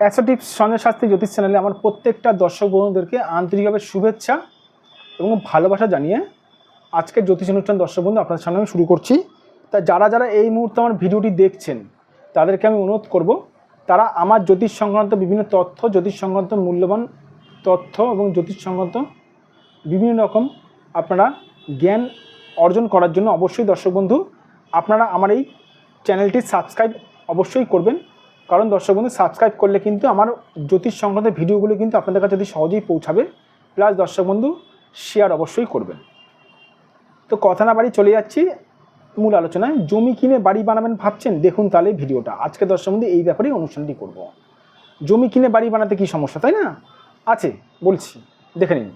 অ্যাসোটিভ সঞ্জয় শাস্ত্রী জ্যোতিষ চ্যানেলে আমার প্রত্যেকটা দর্শক বন্ধুদেরকে আন্তরিকভাবে শুভেচ্ছা এবং ভালোবাসা জানিয়ে আজকের জ্যোতিষ অনুষ্ঠান দর্শক বন্ধু আপনাদের সামনে আমি শুরু করছি। তা যারা যারা এই মুহূর্তে আমার ভিডিওটি দেখছেন, তাদেরকে আমি অনুরোধ করব, তারা আমার জ্যোতিষ সংক্রান্ত বিভিন্ন তথ্য, জ্যোতিষ সংক্রান্ত মূল্যবান তথ্য এবং জ্যোতিষ সংক্রান্ত বিভিন্ন রকম আপনারা জ্ঞান অর্জন করার জন্য অবশ্যই দর্শক বন্ধু, আপনারা আমার এই চ্যানেলটি সাবস্ক্রাইব অবশ্যই করবেন। কারণ দর্শক বন্ধু সাবস্ক্রাইব করলে কিন্তু আমার জ্যোতিষ সংক্রান্ত ভিডিওগুলো কিন্তু আপনাদের কাছে যদি সহজেই পৌঁছাবে প্লাস দর্শক বন্ধু শেয়ার অবশ্যই করবেন। তো কথা না বাড়ি চলে যাচ্ছি মূল আলোচনায়। জমি কিনে বাড়ি বানাবেন ভাবছেন, দেখুন তাহলে ভিডিওটা। আজকে দর্শক বন্ধু, এই ব্যাপারেই অনুষ্ঠানটি করব। জমি কিনে বাড়ি বানাতে কি সমস্যা, তাই না? আছে, বলছি, দেখে নিন।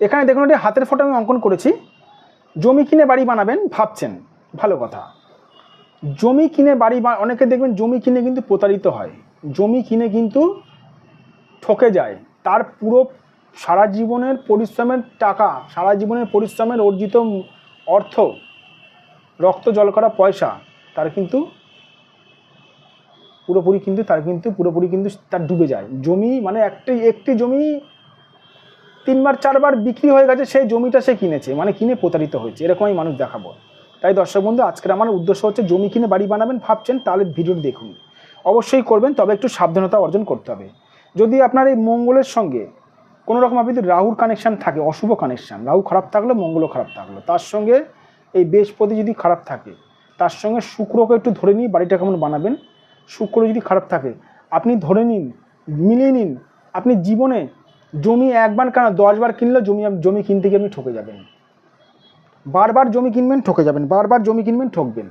এখানে দেখুন একটি হাতের ফটো আমি অঙ্কন করেছি। জমি কিনে বাড়ি বানাবেন ভাবছেন, ভালো কথা। জমি কিনে বাড়ি বা অনেকে দেখবেন জমি কিনে কিন্তু প্রতারিত হয়। জমি কিনে কিন্তু ঠকে যায়। তার পুরো সারা জীবনের পরিশ্রমের টাকা, সারা জীবনের পরিশ্রমের অর্জিত অর্থ, রক্ত জল করা পয়সা, তার কিন্তু পুরোপুরি কিন্তু, তার কিন্তু পুরোপুরি কিন্তু তার ডুবে যায়। জমি মানে একটি একটি জমি তিনবার, চারবার বিক্রি হয়ে গেছে, সেই জমিটা সে কিনেছে মানে কিনে প্রতারিত হয়েছে। এরকমই মানুষ দেখাবো। তাই দর্শক বন্ধু, আজকের আমার উদ্দেশ্য হচ্ছে জমি কিনে বাড়ি বানাবেন ভাবছেন, তাহলে ভিডিওটি দেখুন। অবশ্যই করবেন, তবে একটু সাবধানতা অর্জন করতে হবে। যদি আপনার এই মঙ্গলের সঙ্গে কোনো রকম আপনি যদি রাহুর কানেকশান থাকে, অশুভ কানেকশান রাহু খারাপ থাকলে মঙ্গলও খারাপ থাকল, তার সঙ্গে এই বৃহস্পতি যদি খারাপ থাকে, তার সঙ্গে শুক্রকে একটু ধরে নিয়ে বাড়িটা কেমন বানাবেন? শুক্র যদি খারাপ থাকে, আপনি ধরে নিন, মিলিয়ে নিন, আপনি জীবনে জমি একবার কেন দশবার কিনলে জমি জমি কিনতে গিয়ে আপনি ঠকে যাবেন। বারবার জমি কিনবেন, ঠকে যাবেন। বারবার জমি কিনবেন, ঠকবেন।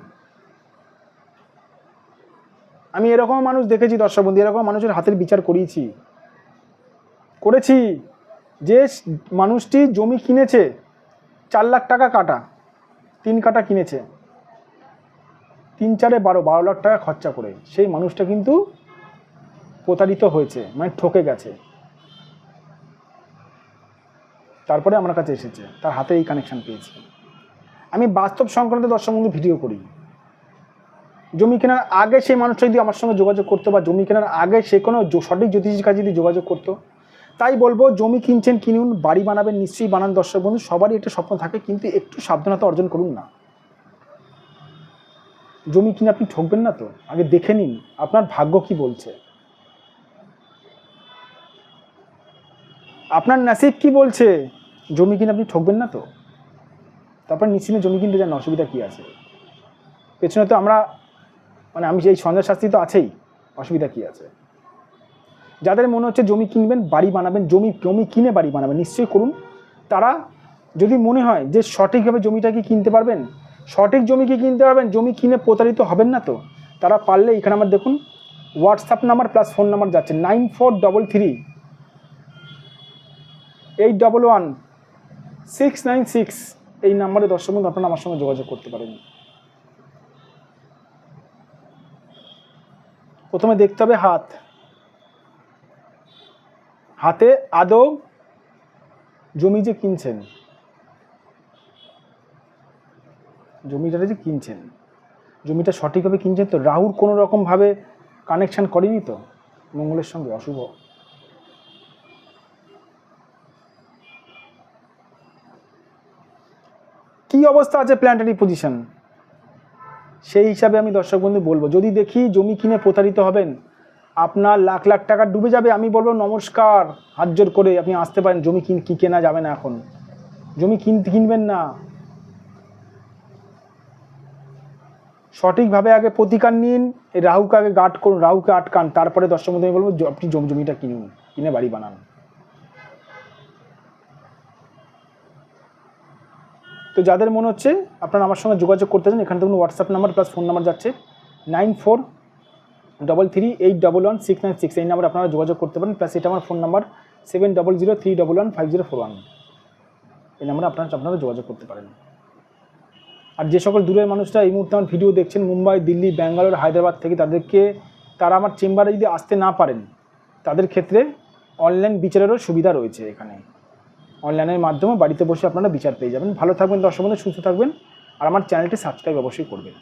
আমি এরকম মানুষ দেখেছি দর্শক বন্ধু এরকম মানুষের হাতের বিচার করিয়েছি। করেছি। যে মানুষটি জমি কিনেছে, চার লাখ টাকা কাটা, তিন কাটা কিনেছে, তিন চারে বারো বারো লাখ টাকা খরচা করে, সেই মানুষটা কিন্তু প্রতারিত হয়েছে মানে ঠকে গেছে। তারপরে আমার কাছে এসেছে, তার হাতে এই কানেকশান পেয়েছি। আমি বাস্তব সংক্রান্ত দর্শক ভিডিও করি। জমি কেনার আগে সেই মানুষটা যদি আমার সঙ্গে যোগাযোগ করতো বা জমি কেনার আগে সে কোনো সঠিক জ্যোতিষীর কাছে যদি যোগাযোগ করতো, তাই বলব জমি কিনছেন, কিনুন, বাড়ি বানাবেন, নিশ্চয়ই বানান দর্শক বন্ধু সবারই একটা স্বপ্ন থাকে, কিন্তু একটু সাবধানতা অর্জন করুন না। জমি কিনে আপনি ঠকবেন না তো? আগে দেখে নিন, আপনার ভাগ্য কি বলছে। আপনার নাসিব কি বলছে? জমি কিনে আপনি ঠকবেন না তো? তারপর নিশ্চিন্তে জমি কিনতে যান অসুবিধা কী আছে। পেছনে তো আমরা মানে আমি সেই সঞ্জয় শাস্তি তো আছেই, অসুবিধা কী আছে? যাদের মনে হচ্ছে জমি কিনবেন, বাড়ি বানাবেন, জমি জমি কিনে বাড়ি বানাবেন, নিশ্চয়ই করুন। তারা যদি মনে হয় যে সঠিকভাবে জমিটা কি কিনতে পারবেন, সঠিক জমি কি কিনতে পারবেন, জমি কিনে প্রতারিত হবেন না তো, তারা পারলে এখানে আমার দেখুন WhatsApp number plus phone number যাচ্ছে nine four double three eight double one six nine six এই নাম্বারে দর্শক বন্ধু আপনারা আমার সঙ্গে যোগাযোগ করতে পারেন। প্রথমে দেখতে হবে হাত। হাতে আদৌ জমি যে কিনছেন। জমিটা যে কিনছেন। জমিটা সঠিকভাবে কিনছেন তো রাহুর কোনো রকমভাবে কানেকশান করেনি তো? মঙ্গলের সঙ্গে অশুভ। কি অবস্থা আছে প্ল্যান্টারি পজিশন সেই হিসাবে আমি দর্শক বন্ধু বলব, যদি দেখি জমি কিনে প্রতারিত হবেন, আপনার লাখ লাখ টাকা ডুবে যাবে, আমি বলব নমস্কার, হাত জোর করে আপনি আসতে পারেন, জমি কিন কি কেনা যাবে না এখন। জমি কিনতে কিনবেন না। সঠিকভাবে আগে প্রতিকার নিন, রাহুকে আগে গার্ড করুন, রাহুকে আটকান, তারপরে দর্শক বন্ধু আমি বলব, আপনি জমি জমিটা কিনুন, কিনে বাড়ি বানান। তো যাদের মনে হচ্ছে আপনারা আমার সঙ্গে যোগাযোগ করতে চান, এখানে দেখুন WhatsApp number plus phone number যাচ্ছে nine four double three eight double one six nine six. এই নাম্বার আপনারা যোগাযোগ করতে পারেন প্লাস এটা আমার phone number seven double zero three double one five zero four one. এই নাম্বারে আপনারা আপনারা যোগাযোগ করতে পারেন। আর যে সকল দূরের মানুষরা এই মুহূর্তে আমার ভিডিও দেখছেন, মুম্বাই, দিল্লি, ব্যাঙ্গালোর, হায়দ্রাবাদ থেকে, তাদেরকে তারা আমার চেম্বারে যদি আসতে না পারেন, তাদের ক্ষেত্রে অনলাইন বিচারেরও সুবিধা রয়েছে এখানে। অনলাইনের মাধ্যমে বাড়িতে বসে আপনারা বিচার পেয়ে যাবেন। ভালো থাকবেন, দর্শক বন্ধু, সুস্থ থাকবেন। আর আমার চ্যানেলটি সাবস্ক্রাইব অবশ্যই করবেন।